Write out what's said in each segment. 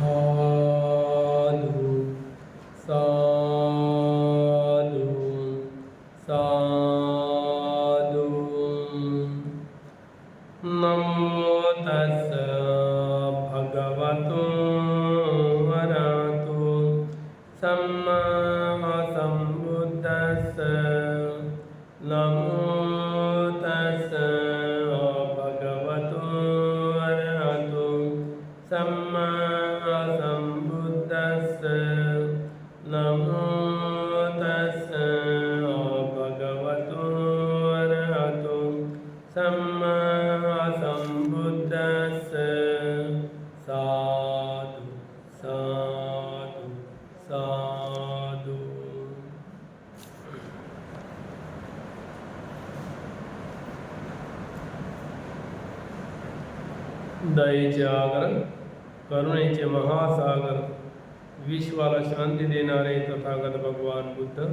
साधु दयेचे आगर करुणेचे महासागर विश्वाला शांती देणारे तथागत भगवान बुद्ध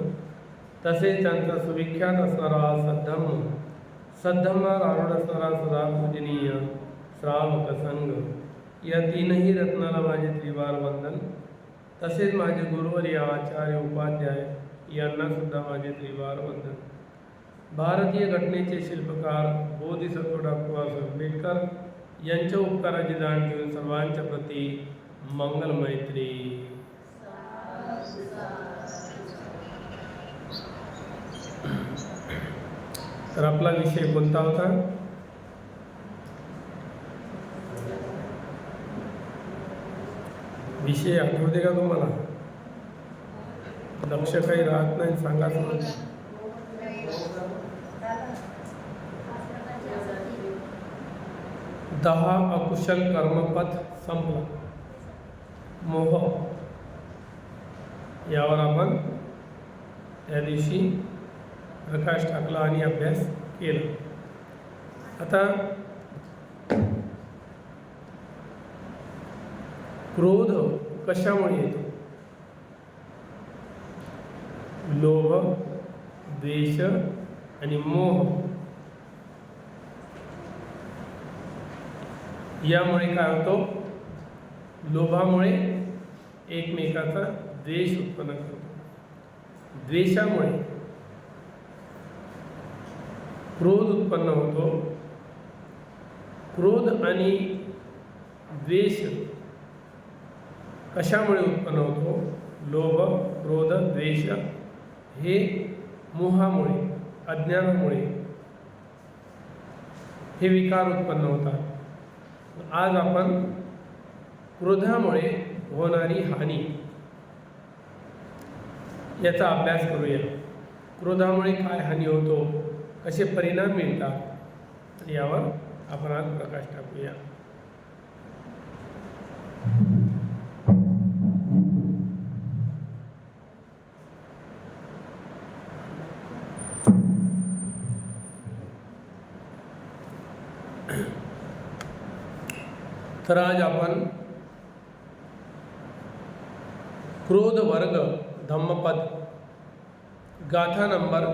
तसेच त्यांचा सुविख्यात असणारा सद्धम्म सद्धम्मावर आरूढ असणारा सदा पूजनीय श्रावक संघ या तीनही रत्नाला माझे त्रिवार वंदन तसेच माझे गुरुवर्य आचार्य उपाध्याय यांना सुद्धा माझे त्रिवार वंदन भारतीय घटनेचे शिल्पकार बोधिसत्व डॉक्टर आंबेडकर यांच्या उपकाराची जाण घेऊन सर्वांच्या प्रती मंगल मैत्री. तर आपला विषय कोणता होता? विषय आठवते का तुम्हाला? लक्ष काही राहत नाही सांगा दहा अकुशल कर्मपथ संपला. मोह. यावर आपण त्या दिवशी प्रकाश टाकला आणि अभ्यास केला. आता क्रोध कशामुळे येतो? लोभ द्वेष आणि मोह यामुळे काय होतो? लोभामुळे एकमेकाचा द्वेष उत्पन्न करतो द्वेषामुळे क्रोध उत्पन्न होतो. क्रोध आणि द्वेष कशामुळे उत्पन्न होतो? लोभ क्रोध द्वेष हे मोहामुळे अज्ञानामुळे हे विकार उत्पन्न होतात. आज आपण क्रोधामुळे होणारी हानी याचा अभ्यास करूया. क्रोधामुळे काय हानी होतो कसे परिणाम मिळतात यावर आपण आज प्रकाश टाकूया. तर आज आपण क्रोध वर्ग धम्मपद गाथा नंबर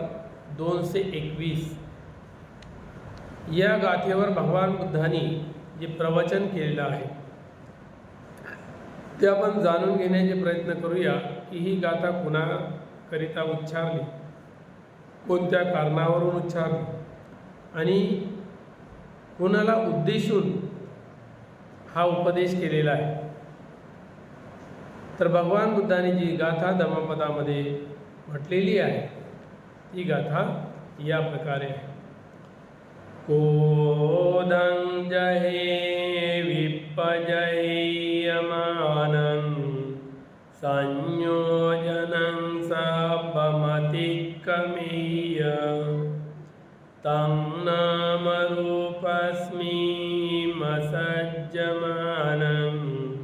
दोनशे एकवीस. या गाथेवर भगवान बुद्धांनी जे प्रवचन केलेलं आहे ते आपण जाणून घेण्याचे प्रयत्न करूया की ही गाथा कुणाकरिता उच्चारली कोणत्या कारणावरून उच्चारली आणि कोणाला उद्देशून हा उपदेश केलेला आहे. तर भगवान बुद्धाने जी गाथा धम्मपदामध्ये म्हटलेली आहे ती गाथा या प्रकारे आहे. कोदं जहे विपजहेयमानं संयोजनं सपमतिकमेय तं नामरूपस्मिमसज्जमानम्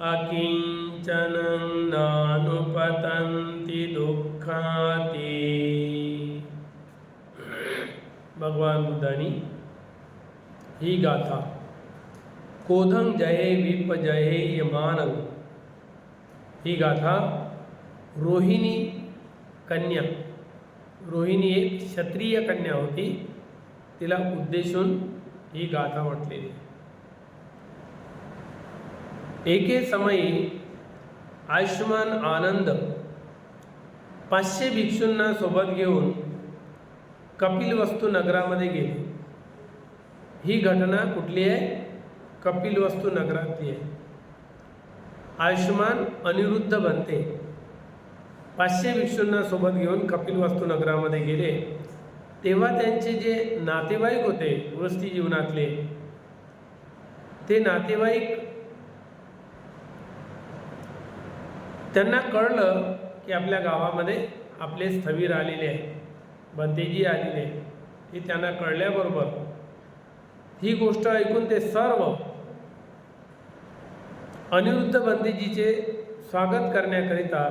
अकिञ्चनं नानुपतन्ति दुःखाति। भगवान बुद्धांनी, ही गाथा। कोधं जये विप जये ही गाथा, रोहिणी कन्या। रोहिणी एक क्षत्रिय कन्या होती, तिला उद्देशून ही गाथा म्हटलेली एके समयी आयुष्यमान आनंद पाचशे भिक्षूंना सोबत घेऊन कपिलवस्तू नगरामध्ये गेले. ही घटना कुठली आहे? कपिलवस्तू नगरातली आहे. आयुष्यमान अनिरुद्ध बनते. पाचशे भिक्षूंना सोबत घेऊन कपिलवस्तू नगरामध्ये गेले. तेव्हा त्यांचे जे नातेवाईक होते वस्ती जीवनातले ते नातेवाईक त्यांना कळलं की आपल्या गावामध्ये आपले स्थवीर आलेले आहे बंदेजी आलेले आहे हे त्यांना कळल्याबरोबर ही गोष्ट ऐकून ते सर्व अनिरुद्ध बंदेजीचे स्वागत करण्याकरिता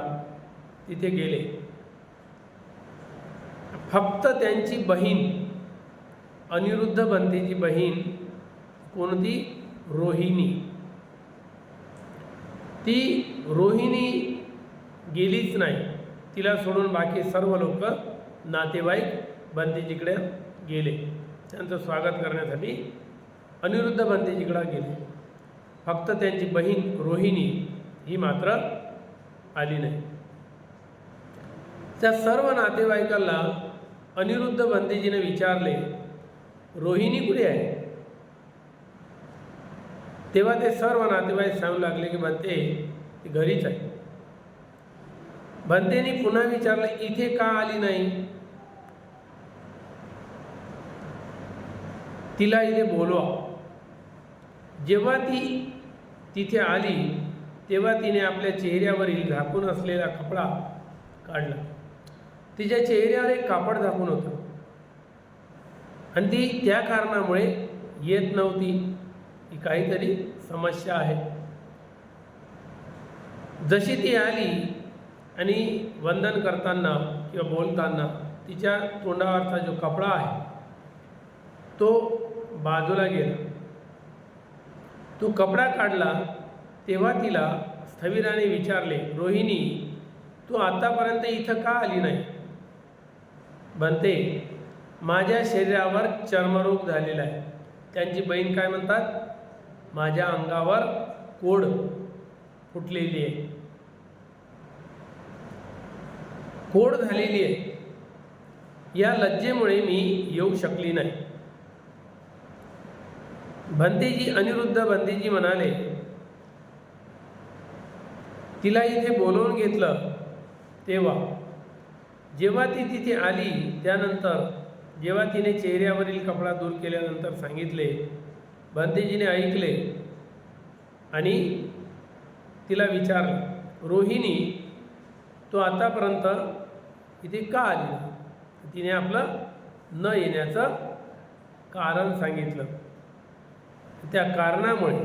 तिथे गेले. फक्त त्यांची बहीण अनिरुद्ध बंतेची बहीण कोणती रोहिणी. ती रोहिणी गेलीच नाही. तिला सोडून बाकी सर्व लोक नातेवाईक बंदीजीकडे गेले. त्यांचं स्वागत करण्यासाठी अनिरुद्ध बंतेजीकडे गेले. फक्त त्यांची बहीण रोहिणी ही मात्र आली नाही. त्या सर्व नातेवाईकांना अनिरुद्ध बंदीजीने विचारले रोहिणी कुठे आहे? तेव्हा ते सर्व नातेवाईक सांगू लागले की बनते ती घरीच आहे. भंतेने पुन्हा विचारलं इथे का आली नाही? तिला इथे बोलवा. जेव्हा ती तिथे आली तेव्हा तिने आपल्या चेहऱ्यावरील झाकून असलेला कपडा काढला. तिच्या चेहऱ्यावर एक कापड झाकून होतं. आणि ती त्या कारणामुळे येत नव्हती. ही काहीतरी समस्या आहे. जशी ती आली आणि वंदन करताना किंवा बोलताना तिच्या तोंडावरचा जो कपडा आहे तो बाजूला गेला. तो कपडा काढला तेव्हा तिला स्थविराने विचारले रोहिणी तू आतापर्यंत इथं का आली नाही? बनते माझ्या शरीरावर चर्मरोग झालेला आहे. त्यांची बहीण काय म्हणतात? माझ्या अंगावर कोड फुटलेली आहे. कोड झालेली आहे. या लज्जेमुळे मी येऊ शकली नाही. भंतेजी अनिरुद्ध भंतेजी म्हणाले तिला इथे बोलवून घेतलं तेव्हा. जेव्हा ती तिथे आली त्यानंतर जेव्हा तिने चेहऱ्यावरील कपडा दूर केल्यानंतर सांगितले भंतेजीने ऐकले आणि तिला विचारलं रोहिणी तो आतापर्यंत इथे का आली? तिने आपलं न येण्याचं कारण सांगितलं. त्या कारणामुळे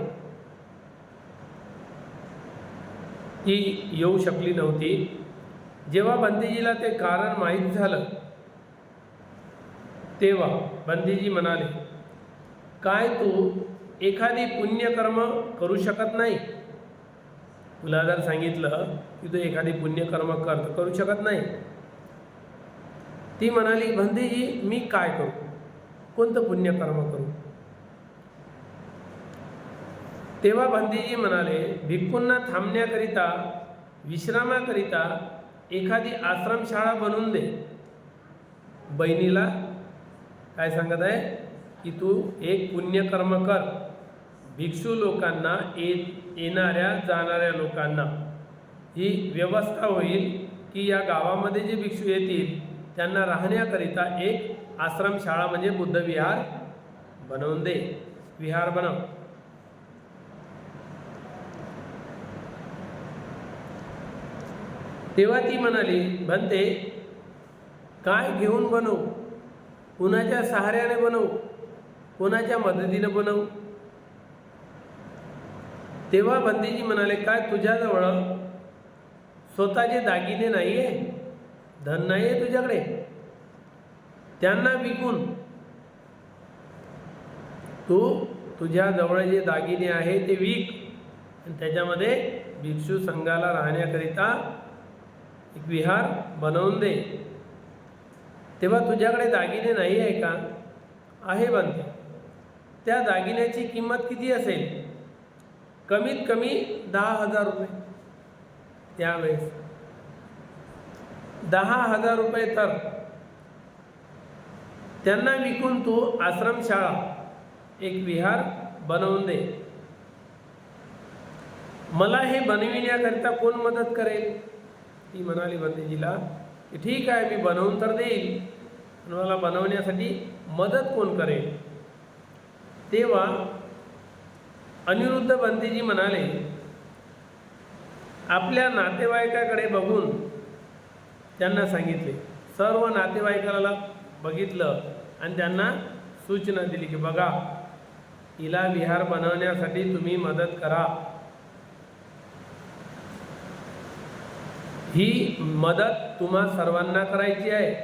ती येऊ शकली नव्हती. जेव्हा बंदीजीला ते कारण माहीत झालं तेव्हा बंदीजी म्हणाले काय तू एखादी पुण्यकर्म करू शकत नाही? तुला जर सांगितलं की तू एखादी पुण्यकर्म कर करू शकत नाही. ती म्हणाली बंदीजी मी काय करू? कोणतं पुण्यकर्म करू? तेव्हा बंदीजी म्हणाले भिक्खूंना थांबण्याकरिता विश्रामाकरिता एखादी आश्रमशाळा बनवून दे. बहिणीला काय सांगत आहे? की तू एक पुण्यकर्म कर भिक्षू लोकांना ये येणाऱ्या जाणाऱ्या लोकांना. ही व्यवस्था होईल की या गावामध्ये जे भिक्षू येतील त्यांना राहण्याकरिता एक आश्रमशाळा म्हणजे बुद्धविहार बनवून दे. विहार बनव. तेव्हा ती म्हणाली बनते काय घेऊन बनवू? कुणाच्या सहाऱ्याने बनवू? कोणाच्या मदतीने बनवू? तेव्हा बंदीजी म्हणाले काय तुझ्याजवळ स्वतःचे दागिने नाही आहे धन नाही आहे तुझ्याकडे. त्यांना विकून तू तुझ्याजवळ जे दागिने आहे ते विक. आणि त्याच्यामध्ये भिक्षू संघाला राहण्याकरिता एक विहार बनवून दे. तेव्हा तुझ्याकडे दागिने नाही आहे का? आहे बनते त्या दागिन्याची किंमत किती असेल? कमीत कमी दहा हजार रुपये. त्यावेळेस दहा हजार रुपये तर. त्यांना विकून तू आश्रमशाळा एक विहार बनवून दे. मला हे बनविण्याकरिता कोण मदत करेल? ती म्हणाली बंदेजीला की ठीक आहे मी बनवून तर देईल पण मला बनवण्यासाठी मदत कोण करेल? तेव्हा अनिरुद्ध बंदेजी म्हणाले आपल्या नातेवाईकाकडे बघून त्यांना सांगितले. सर्व नातेवाईकाला बघितलं आणि त्यांना सूचना दिली की बघा हिला विहार बनवण्यासाठी तुम्ही मदत करा. ही मदत तुम्हा सर्वांना करायची आहे.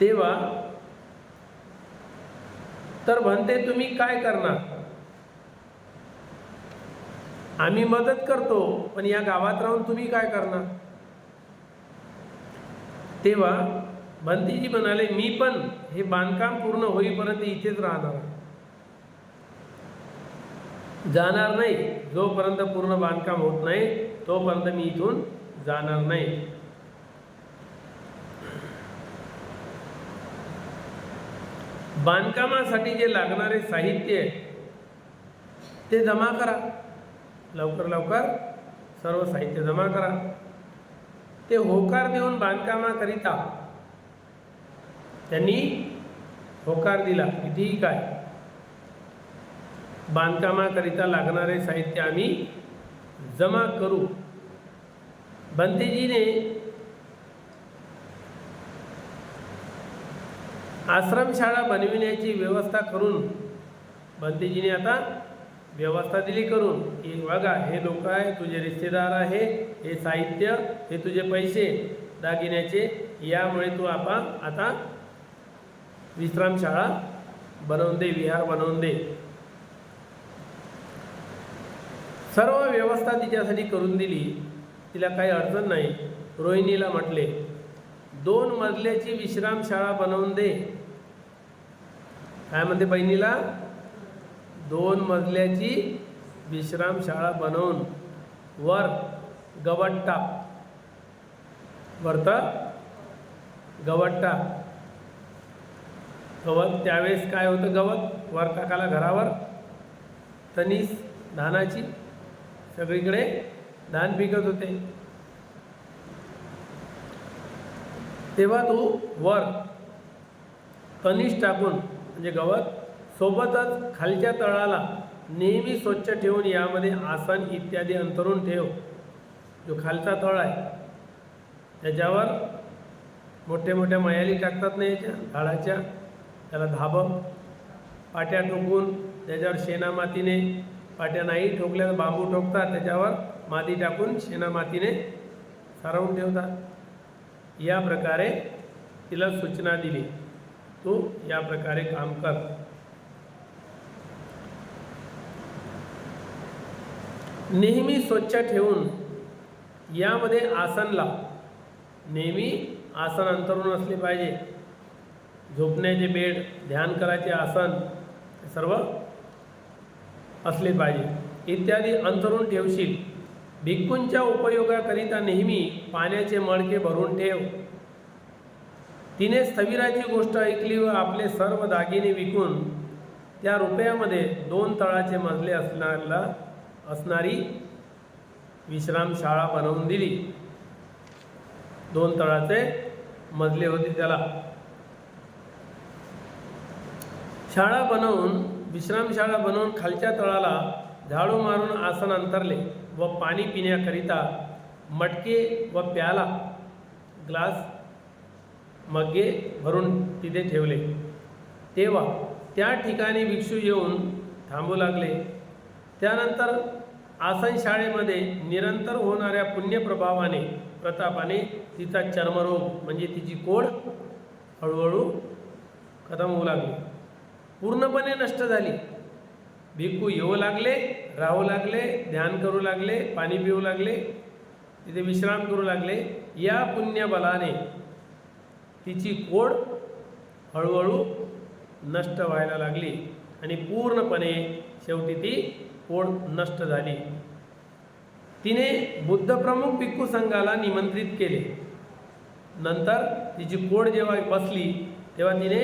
तेव्हा तर म्हणते तुम्ही काय करणार? आम्ही मदत करतो पण या गावात राहून तुम्ही काय करणार? तेव्हा भंतीजी म्हणाले मी पण हे बांधकाम पूर्ण होईपर्यंत इथेच राहणार आहे. जाणार नाही. जोपर्यंत पूर्ण बांधकाम होत नाही तोपर्यंत मी इथून जाणार नाही. बांधकामासाठी जे लागणारे साहित्य आहे ते जमा करा. लवकर लवकर सर्व साहित्य जमा करा. ते होकार देऊन बांधकामाकरिता त्यांनी होकार दिला. की काय. बांधकामाकरिता लागणारे साहित्य आम्ही जमा करू. बंतेजीने आश्रमशाळा बनविण्याची व्यवस्था करून बंतेजीने आता व्यवस्था दिली करून की बघा हे लोक आहे तुझे रिश्तेदार आहे हे साहित्य हे तुझे पैसे दागिन्याचे यामुळे तू आपण आता विश्रामशाळा बनवून दे विहार बनवून दे. सर्व व्यवस्था तिच्यासाठी करून दिली. तिला काही अडचण नाही. रोहिणीला म्हटले दोन मजल्याची विश्रामशाळा बनवून दे. काय म्हणते बहिणीला? दोन मजल्याची विश्रामशाळा बनवून वर गवत टाक वरत गवत टाक गवत त्यावेळेस काय होतं गवत? वर टाकाला घरावर. तनीस धानाची. सगळीकडे धान पिकत होते. तेव्हा तू वर कनिष टाकून म्हणजे गवत सोबतच खालच्या तळाला नेहमी स्वच्छ ठेवून यामध्ये आसन इत्यादी अंतरून ठेव. जो खालचा तळ आहे त्याच्यावर मोठ्या मोठ्या मयाली टाकतात नाही याच्या झाडाच्या त्याला धाबं पाट्या ठोकून त्याच्यावर शेणा मातीने पाट्या नाही ठोकल्या बांबू ठोकतात त्याच्यावर माती टाकून शेणा मातीने सारवून ठेवतात. या प्रकारे तिला सूचना दिली. तू या प्रकारे काम कर. नेहमी स्वच्छ ठेवून यामध्ये आसन लाव नेहमी आसन अंतरून असले पाहिजे. झोपण्याचे बेड ध्यान करायचे आसन सर्व असले पाहिजे. इत्यादी अंतरून ठेवशील. भिक्कूंच्या उपयोगाकरिता नेहमी पाण्याचे मडके भरून ठेव. तिने स्थविराची गोष्ट ऐकली व आपले सर्व दागिने विकून त्या रुपयामध्ये दोन तळाचे मजले असणाऱ्याला असणारी विश्रामशाळा बनवून दिली. दोन तळाचे मजले होते त्याला. शाळा बनवून विश्रामशाळा बनवून खालच्या तळाला झाडू मारून आसन अंतरले व पाणी पिण्याकरिता मटके व प्याला ग्लास मग्गे भरून तिथे ठेवले. तेव्हा त्या ठिकाणी भिक्षू येऊन थांबू लागले. त्यानंतर आसन शाळेमध्ये निरंतर होणाऱ्या पुण्यप्रभावाने प्रतापाने तिचा चर्मरोग म्हणजे तिची कोड हळूहळू खतम होऊ लागली. पूर्णपणे नष्ट झाली. भिक्खू येऊ लागले राहू लागले ध्यान करू लागले पाणी पिऊ लागले तिथे विश्राम करू लागले. या पुण्यबलाने तिची कोड हळूहळू नष्ट व्हायला लागली आणि पूर्णपणे शेवटी ती ओढ नष्ट झाली. तिने बुद्धप्रमुख भिक्खू संघाला निमंत्रित केले. नंतर तिची कोड जेव्हा बसली तेव्हा तिने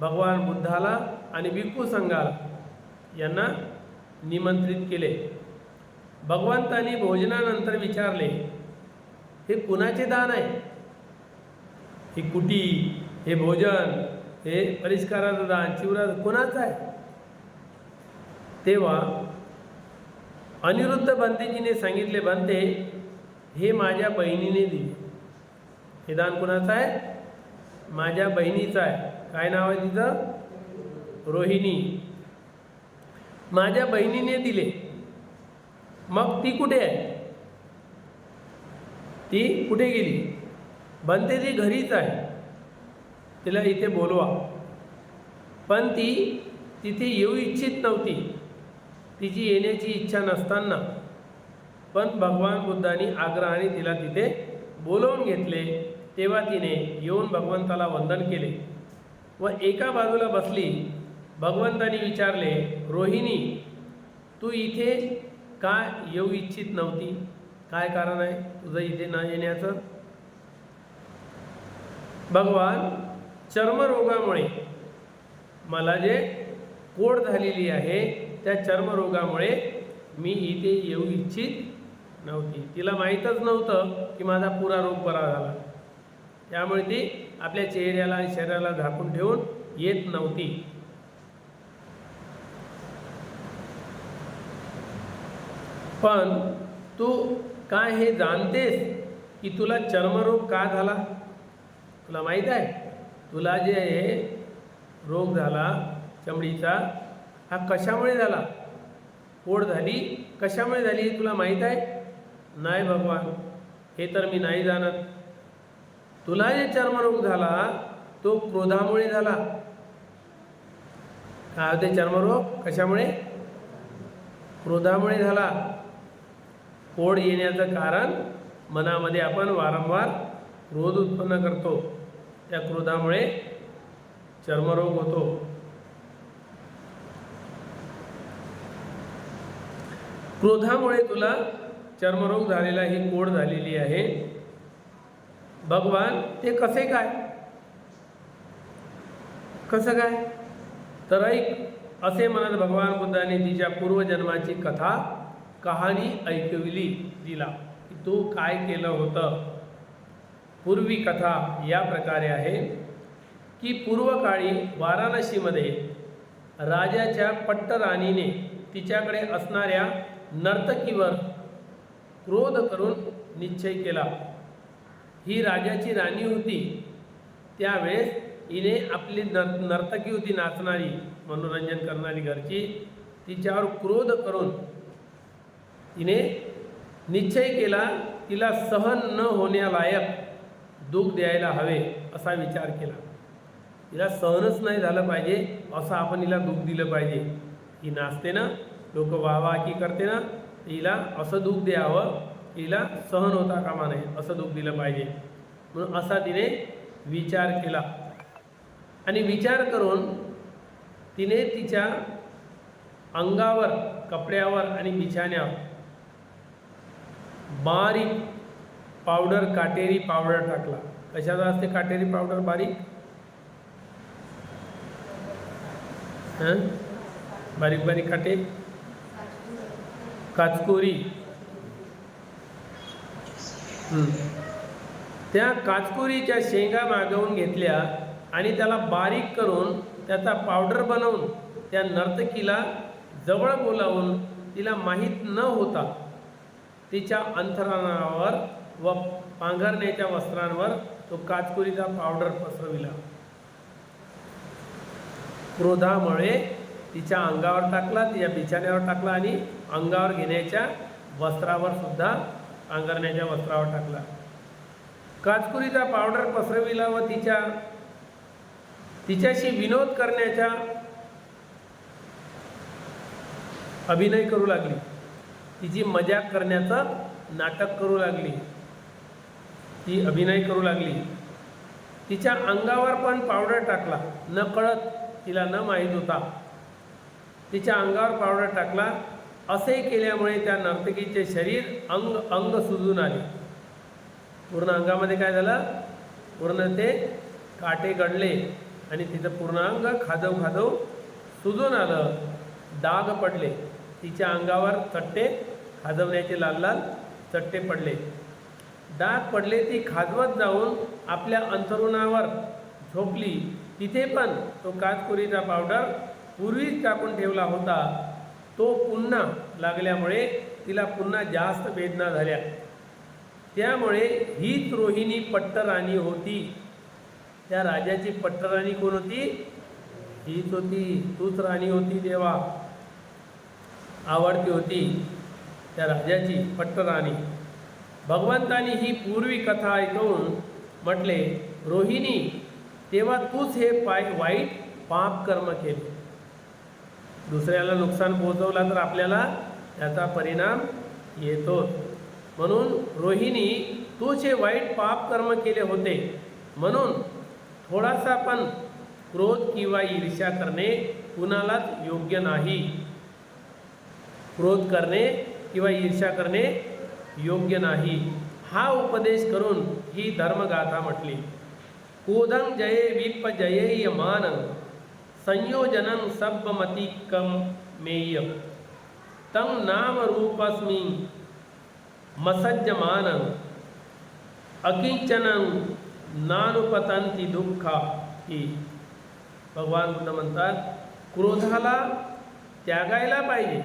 भगवान बुद्धाला आणि भिक्खू संघाला यांना निमंत्रित केले. भगवंतांनी भोजनानंतर विचारले हे कुणाचे दान आहे? ही कुटी हे भोजन हे परिष्काराचं दान चिवराचं कुणाचं आहे? तेव्हा अनिरुद्ध बंतेजीने सांगितले बनते हे माझ्या बहिणीने दिले. हे दान कुणाचं आहे? माझ्या बहिणीचं आहे. काय नाव आहे तिचं? रोहिणी. माझ्या बहिणीने दिले. मग ती कुठे आहे? ती कुठे गेली? बनते ती घरीच आहे. तिला इथे बोलवा. पण ती तिथे येऊ इच्छित नव्हती. तिची येण्याची इच्छा नसताना. पण भगवान बुद्धांनी आग्रहाने तिला तिथे बोलवून घेतले. तेव्हा तिने येऊन भगवंताला वंदन केले. व एका बाजूला बसली. भगवंतानी विचारले रोहिणी तू इथे का येऊ इच्छित नव्हती? काय कारण आहे तुझं इथे न येण्याचं? भगवान चर्मरोगामुळे. मला जे कोड झालेली आहे त्या चर्मरोगामुळे मी इथे येऊ इच्छित नव्हती. तिला माहीतच नव्हतं की माझा पुरा रोग बरा झाला. त्यामुळे ती आपल्या चेहऱ्याला आणि शरीराला झाकून ठेवून येत नव्हती. पण तू काय हे जाणतेस की तुला चर्मरोग का झाला? तुला माहीत आहे? तुला जे रोग झाला चमडीचा हा कशामुळे झाला? ओढ झाली. कशामुळे झाली हे तुला माहीत आहे? नाही भगवान हे तर मी नाही जाणत. तुला जे चर्मरोग झाला तो क्रोधामुळे झाला. काय होते चर्मरोग? कशामुळे? क्रोधामुळे झाला. ओढ येण्याचं कारण मनामध्ये आपण वारंवार क्रोध उत्पन्न करतो. त्या क्रोधामुळे चर्मरोग होतो. क्रोधामुळे तुला चर्मरोग झालेला ही कोड झालेली आहे. भगवान ते कसे काय? कसं काय? तर ऐक असे म्हणत भगवान बुद्धाने तिच्या पूर्वजन्माची कथा कहाणी ऐकविली तिला. की तू काय केलं होतं? पूर्वी कथा या प्रकारे आहे. की पूर्वकाळी वाराणसीमध्ये राजाच्या पट्टराणीने तिच्याकडे असणाऱ्या नर्तकीवर क्रोध करून निश्चय केला. ही राजाची राणी होती. त्यावेळेस हिने आपली नर नर्तकी होती नाचणारी मनोरंजन करणारी घरची. तिच्यावर क्रोध करून तिने निश्चय केला तिला सहन न होण्यालायक दुःख द्यायला हवे असा विचार केला. तिला सहनच नाही झालं पाहिजे असं आपण हिला दुःख दिलं पाहिजे. ही नाचते ना लोक वाहवाकी करते ना हिला असं दुःख द्यावं हिला सहन होता कामा नये असं दुःख दिलं पाहिजे. म्हणून असा तिने विचार केला. आणि विचार करून तिने तिच्या अंगावर कपड्यावर आणि बिछाण्यावर बारीक पावडर काटेरी पावडर टाकला. कशाचा असते काटेरी पावडर बारीक? बारीक बारीक काटे? काचकोरी. त्या काचकोरीच्या शेंगा मागवून घेतल्या आणि त्याला बारीक करून त्याचा पावडर बनवून त्या नर्तकीला जवळ बोलावून तिला माहीत न होता तिच्या अंथरणावर व पांघरण्याच्या वस्त्रांवर तो काचकुरीचा पावडर पसरविला. क्रोधामुळे तिच्या अंगावर टाकला तिच्या बिछाण्यावर टाकला आणि अंगावर घेण्याच्या वस्त्रावर सुद्धा अंगरण्याच्या वस्त्रावर टाकला. काचकुरीचा पावडर पसरविला व तिच्या तिच्याशी विनोद करण्याच्या अभिनय करू लागली. तिची मजाक करण्याचं नाटक करू लागली. ती अभिनय करू लागली. तिच्या अंगावर पण पावडर टाकला. न कळत तिला न माहीत होता. तिच्या अंगावर पावडर टाकला. असे केल्यामुळे त्या नर्तकीचे शरीर अंग अंग सुजून आले. पूर्ण अंगामध्ये काय झालं? पूर्ण ते काटे गडले आणि तिचं पूर्ण अंग खाजव खाजव सुजून आलं. डाग पडले. तिच्या अंगावर चट्टे खाजवण्याचे लाल लाल चट्टे पडले. डाग पडले ती खाजवत जाऊन आपल्या अंतरुणावर झोपली. तिथे पण तो काचकुरीचा पावडर पूर्वीच टाकून ठेवला होता तो पुन्हा लागल्यामुळे तिला पुन्हा जास्त वेदना झाल्या. त्यामुळे हीच रोहिणी पट्टराणी होती. त्या राजाची पट्टराणी कोण होती? हीच होती. तूच राणी होती देवा. आवडती होती त्या राजाची पट्टराणी. भगवंतानी ही पूर्वी कथा ऐकवून म्हटले रोहिणी तेव्हा तूच हे पाय वाईट पाप कर्म केले. दुसऱ्याला नुकसान पोहोचवला तर आपल्याला त्याचा परिणाम येतो म्हणून रोहिणी तू जे वाईट पाप कर्म केले होते म्हणून थोडासा पण क्रोध किंवा ईर्ष्या करणे कुणालाच योग्य नाही. क्रोध करणे किंवा ईर्ष्या करणे योग्य नाही. हा उपदेश करून ही धर्मगाथा म्हटली. कोदं जये विप जये मान संयोजनं सब्बमतिकं मेय तं नाम रूपस्मी अकिंचनं नानुपतंती दुःखा ही। भगवान बुद्ध म्हणतात क्रोधाला त्यागायला पाहिजे।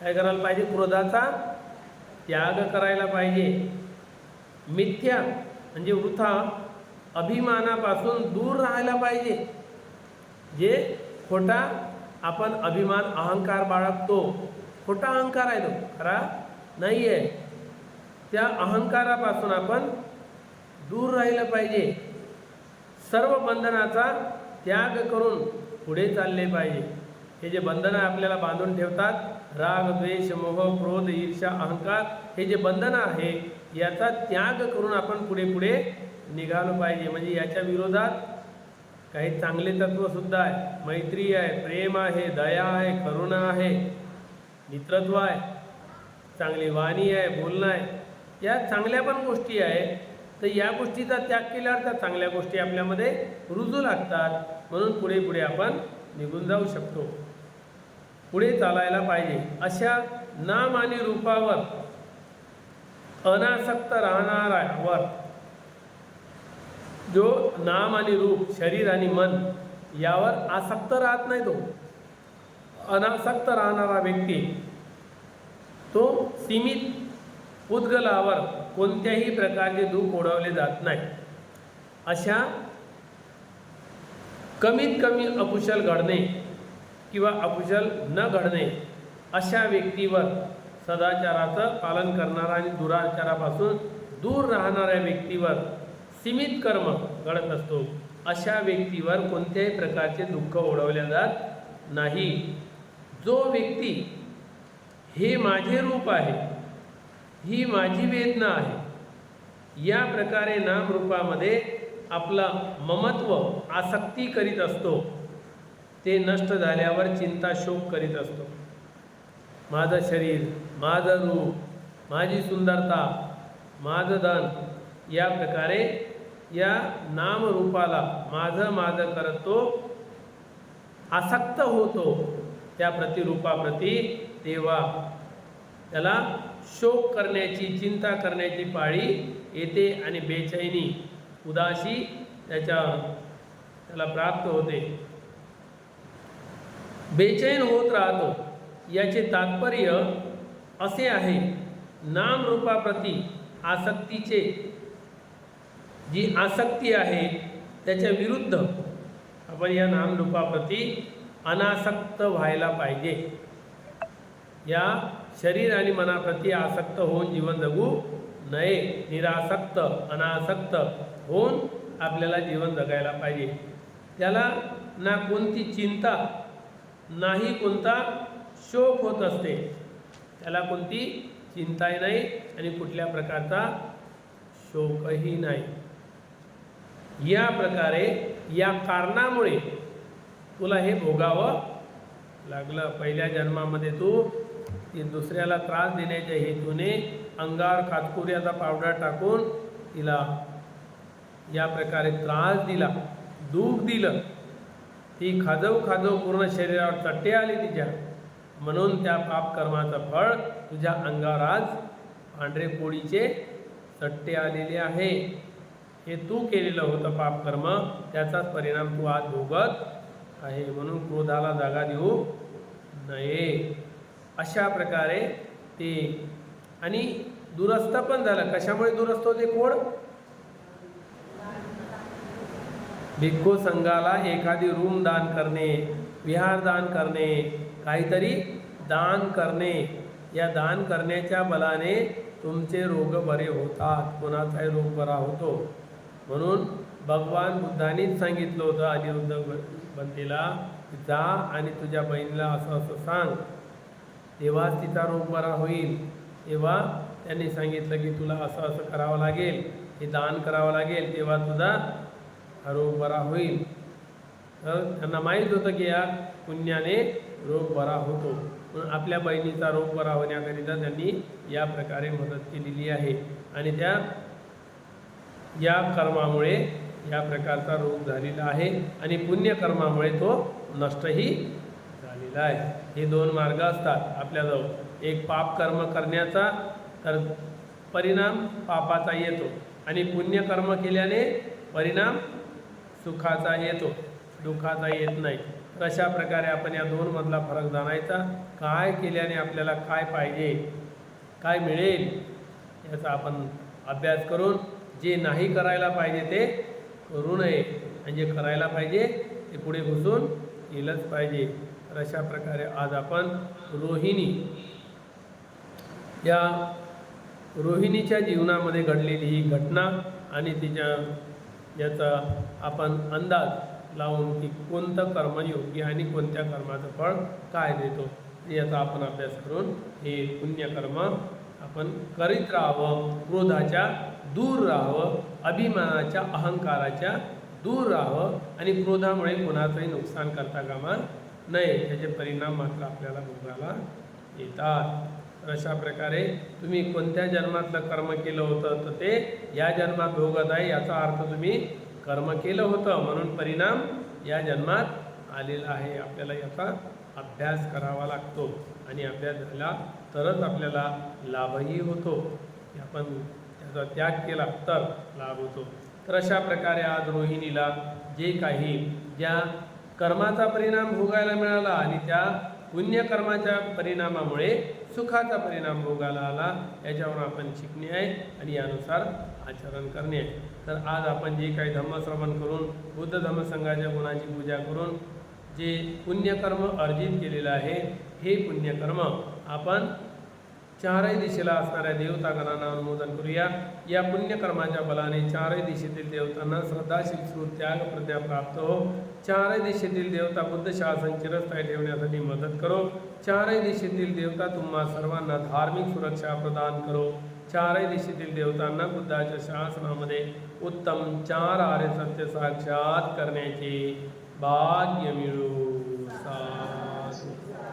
काय करायला पाहिजे? क्रोधाचा त्याग करायला पाहिजे। मिथ्या म्हणजे वृथा अभिमानापासून दूर राहायला पाहिजे। जे खोटा आपण अभिमान अहंकार बाळगतो. खोटा अहंकार आहे तो. खरा? नाही आहे त्या अहंकारापासून आपण दूर राहिलं पाहिजे. सर्व बंधनाचा त्याग करून पुढे चालले पाहिजे. हे जे बंधनं आपल्याला बांधून ठेवतात राग द्वेष मोह क्रोध ईर्षा अहंकार हे जे बंधनं आहे याचा त्याग करून आपण पुढे पुढे निघालो पाहिजे. म्हणजे याच्या विरोधात काही चांगले तत्वसुद्धा आहे. मैत्री आहे प्रेम आहे दया आहे करुणा आहे मित्रत्व आहे चांगली वाणी आहे बोलणं आहे. या चांगल्या पण गोष्टी आहे तर या गोष्टीचा त्याग केल्यावर त्या चांगल्या गोष्टी आपल्यामध्ये रुजू लागतात. म्हणून पुढे पुढे आपण निघून जाऊ शकतो. पुढे चालायला पाहिजे. अशा नाम आणि रूपावर अनासक्त राहणाऱ्यावर जो नाम आणि रूप शरीर आणि मन यावर आसक्त राहत नाही तो. अनासक्त राहणारा व्यक्ती तो सीमित उद्गलावर कोणत्याही प्रकारचे दुःख ओढवले जात नाही. अशा कमीत कमी अकुशल घडणे किंवा अकुशल न घडणे अशा व्यक्तीवर सदाचाराचं पालन करणारा आणि दुराचारापासून दूर राहणाऱ्या व्यक्तीवर सीमित कर्म घडत असतो. अशा व्यक्तीवर कोणत्याही प्रकारचे दुःख ओढवले जात नाही. जो व्यक्ती हे माझे रूप आहे ही माझी वेदना आहे या प्रकारे नामरूपामध्ये आपला ममत्व आसक्ती करीत असतो. ते नष्ट झाल्यावर चिंता शोक करीत असतो. माझं शरीर माझं रूप माझी सुंदरता माझं धन या प्रकारे या नामरूपाला माझं माझं करत तो आसक्त होतो त्या प्रतिरूपाप्रती तेव्हा त्याला शोक करण्याची चिंता करण्याची पाळी येते आणि बेचैनी उदासी त्याच्या त्याला प्राप्त होते. बेचैन होत राहतो. याचे तात्पर्य असे आहे. नामरूपाप्रती आसक्तीचे जी आसक्ती आहे त्याच्या विरुद्ध आपण या नामरूपाप्रती अनासक्त व्हायला पाहिजे. या शरीर आणि मनाप्रती आसक्त होऊन जीवन जगू नये. निरासक्त अनासक्त होऊन आपल्याला जीवन जगायला पाहिजे. त्याला ना कोणती चिंता नाही कोणता शोक होत असते. त्याला कोणती चिंताही नाही आणि कुठल्या प्रकारचा शोकही नाही. या प्रकारे या कारणामुळे तुला हे भोगावं लागलं. पहिल्या जन्मामध्ये तू ती दुसऱ्याला त्रास देण्याच्या हेतूने अंगावर खातकुऱ्याचा पावडर टाकून तिला या प्रकारे त्रास दिला दुःख दिलं. ती खाजव खाजव पूर्ण शरीरावर चट्टे आले तिच्या. म्हणून त्या पाप कर्माचं फळ तुझ्या अंगावर आज पांढरे पोळीचे चट्टे आलेले आहे. हे तू केलेलं होतं पापकर्म त्याचाच परिणाम तू आज भोगत आहे. म्हणून क्रोधाला जागा देऊ नये. अशा प्रकारे ते आणि दुरस्त पण झालं. कशामुळे दुरस्त होते कोण? भिक्खू संघाला एखादी रूम दान करणे विहार दान करणे काहीतरी दान करणे. या दान करण्याच्या बलाने तुमचे रोग बरे होतात. कोणाचाही रोग बरा होतो. म्हणून भगवान बुद्धांनीच सांगितलं होतं अनिरुद्ध बंदीला जा आणि तुझ्या बहिणीला असं असं सांग. तेव्हा तिचा रोग बरा होईल. तेव्हा त्यांनी सांगितलं की तुला असं असं करावं लागेल हे दान करावं लागेल तेव्हा तुझा हा रोग बरा होईल. तर त्यांना माहीत होतं की या पुण्याने रोग बरा होतो. म्हणून आपल्या बहिणीचा रोग बरा होण्याकरिता त्यांनी या प्रकारे मदत केलेली आहे. आणि त्या या कर्मामुळे या प्रकारचा रोग झालेला आहे आणि पुण्यकर्मामुळे तो नष्टही झालेला आहे. हे दोन मार्ग असतात. आपल्याजवळ एक पाप कर्म करण्याचा तर परिणाम पापाचा येतो आणि पुण्यकर्म केल्याने परिणाम सुखाचा येतो दुःखाचा येत नाही. तर अशा प्रकारे आपण या दोनमधला फरक जाणायचा? काय केल्याने आपल्याला काय पाहिजे काय मिळेल याचा आपण अभ्यास करून जे नाही करायला पाहिजे ते करू नये. आणि जे करायला पाहिजे ते पुढे घुसून केलंच पाहिजे. तर अशा प्रकारे आज आपण रोहिणी या रोहिणीच्या जीवनामध्ये घडलेली ही घटना आणि तिच्या याचा आपण अंदाज लावून की कोणतं कर्म योग्य आणि कोणत्या कर्माचं फळ काय देतो. याचा आपण अभ्यास करून हे पुण्यकर्म आपण करीत राहावं. क्रोधाच्या दूर राहावं अभिमानाच्या अहंकाराच्या दूर राहावं आणि क्रोधामुळे कोणाचंही नुकसान करता कामा नये. त्याचे परिणाम मात्र आपल्याला भोगायला येतात. तर अशा प्रकारे तुम्ही कोणत्या जन्मातलं कर्म केलं होतं तर ते या जन्मात भोगत आहे याचा अर्थ तुम्ही कर्म केलं होतं. म्हणून परिणाम या जन्मात आलेला आहे. आपल्याला याचा अभ्यास करावा लागतो आणि अभ्यास झाला तरच आपल्याला लाभही होतो. आपण त्याचा त्याग केला तर लाभ होतो. तर अशा प्रकारे आज रोहिणीला जे काही ज्या कर्माचा परिणाम भोगायला मिळाला आणि त्या पुण्यकर्माच्या परिणामामुळे सुखाचा परिणाम भोगायला आला याच्यावर आपण शिकणे आहे आणि यानुसार आचरण करणे आहे. तर आज आपण जे काही धम्मश्रवण करून बुद्ध धम्मसंघाच्या गुणाची पूजा करून जे पुण्यकर्म अर्जित केलेलं आहे हे पुण्यकर्म आपण चारही दिशेला असणाऱ्या देवतागणांना अनुमोदन करूया. या पुण्यकर्माच्या बलाने चारही दिशेतील देवतांना श्रद्धाशील सुर त्याग प्रज्ञा प्राप्त हो. चारही दिशेतील देवता बुद्ध शासन चिरस्थायी ठेवण्यासाठी मदत करो. चारही दिशेतील देवता तुम्हा सर्वांना धार्मिक सुरक्षा प्रदान करो. चारही दिशेतील देवतांना बुद्धाच्या शासनामध्ये उत्तम चार आर्य सत्य साक्षात करण्याचे भाग्य मिळू. साधू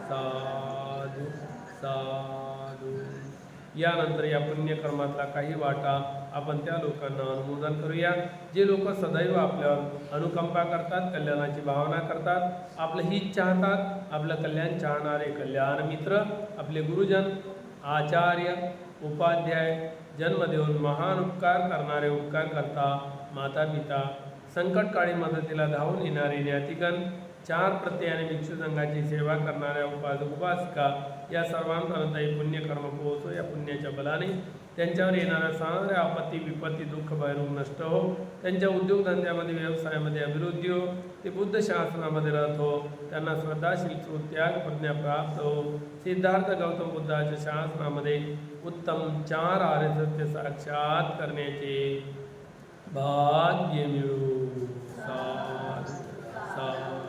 साधू साधू. यानंतर या पुण्यकर्मातला काही वाटा आपण त्या लोकांना अनुमोदन करूया. जे लोक सदैव आपल्यावर अनुकंपा करतात कल्याणाची भावना करतात आपलं हित चाहतात आपलं कल्याण चाहणारे कल्याण मित्र आपले गुरुजन आचार्य उपाध्याय जन्म देऊन महान उपकार करणारे उपकार करता माता पिता संकटकाळी मदतीला धावून येणारे ज्ञातिगण चार प्रत्ययाने भिक्षू संघाची सेवा करणाऱ्या उपास उपासिका या सर्वांपर्यंत हे पुण्यकर्म पोहोचो या पुण्याच्या बलाने त्यांच्यावर येणाऱ्या साऱ्या आपत्ती विपत्ती दुःख बाहेरून नष्ट हो. त्यांच्या उद्योगधंद्यामध्ये व्यवसायामध्ये अभिवृद्धी हो. ते बुद्ध शासनामध्ये राहतो हो. त्यांना श्रद्धाशील त्याग प्रज्ञा प्राप्त हो. सिद्धार्थ गौतम बुद्धाच्या शासनामध्ये उत्तम चार आर्य सत्य साक्षात करण्याचे भाग्य मिळू साधू साधू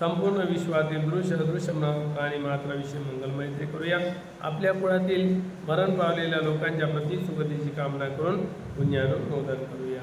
संपूर्ण विश्वातील दृश्य दृश्य आणि मात्राविषयी विषय मंगलमैत्री करूया आपल्या कुळातील मरण पावलेल्या लोकांच्या प्रति सुगतीची कामना करून पुण्यानुमोदन करूया